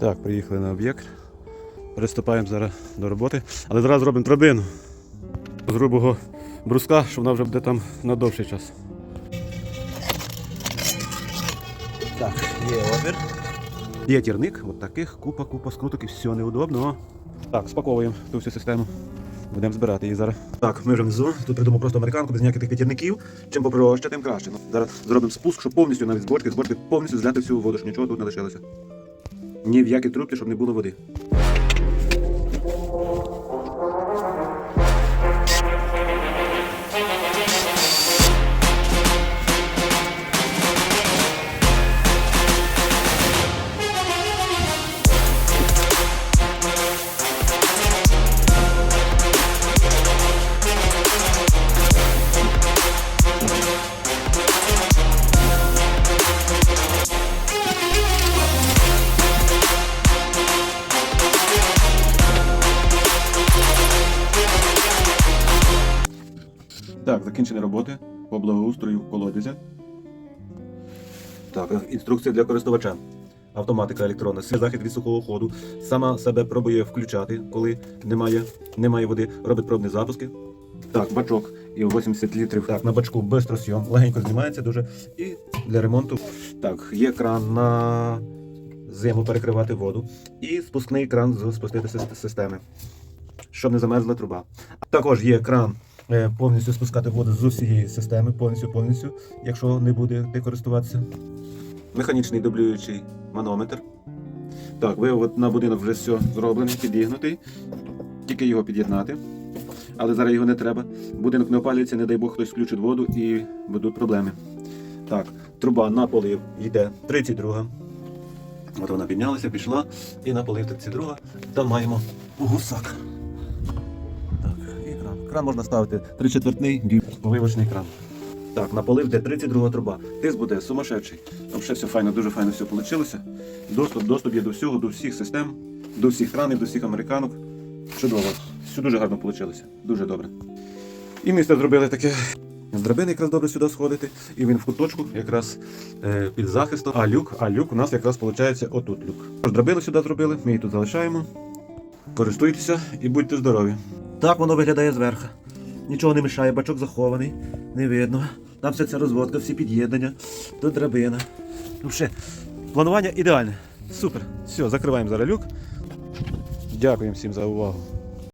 Так, приїхали на об'єкт. Приступаємо зараз до роботи. Але зараз зробимо драбину з грубого бруска, щоб вона вже буде там на довший час. Так, є опір. Є тірник, от таких, купа, купа скруток і все неудобно. Так, спаковуємо ту всю систему. Будемо збирати її зараз. Так, ми вже внизу. Тут придумав просто американку без ніяких тих. Чим попроще, тим краще. Ну, зараз зробимо спуск, щоб повністю навіть з бочки, з бочки повністю зляти всю воду, щоб нічого тут не лишилося. Ні в які трубки, щоб не було води. Так, закінчені роботи по благоустрою колодязя. Так, е, інструкція для користувача. Автоматика електронна, захід від сухого ходу. Сама себе пробує включати, коли немає, немає води. Робить пробні запуски. Так, бачок і 80 літрів. Так, на бачку бистросйом. Легенько знімається дуже. І для ремонту. Так, є кран на зиму перекривати воду. І спускний кран з спустити сис- системи, щоб не замерзла труба. Також є кран повністю спускати воду з усієї системи, повністю повністю, якщо не буде користуватися. Механічний дублюючий манометр. Так, вивод на будинок вже все зроблений, підігнутий. Тільки його під'єднати. Але зараз його не треба. Будинок не опалюється, не дай Бог хтось включить воду і будуть проблеми. Так, труба на полив йде 32. От вона піднялася, пішла і на полив 32. Там маємо гусак. Кран. Можна ставити 3 четвертний поливочний кран. Так, на полив де 32 труба. Тиск буде сумасшедший. Там ще все файно, дуже файно все вийшло. Доступ, доступ є до всього, до всіх систем, до всіх кранів, до всіх американок. Чудово. Все дуже гарно вийшло. Дуже добре. І місце зробили таке. З драбини якраз добре сюди сходити, і він в куточку якраз е, під захистом. А люк, а люк у нас якраз виходить отут люк. Тож драбину сюди зробили, ми її тут залишаємо. Користуйтеся і будьте здорові. Так воно виглядає зверху. Нічого не мішає, бачок захований, не видно. Там вся ця розводка, всі під'єднання, тут драбина. Ну, все, планування ідеальне. Супер. Все, закриваємо зараз люк. Дякуємо всім за увагу.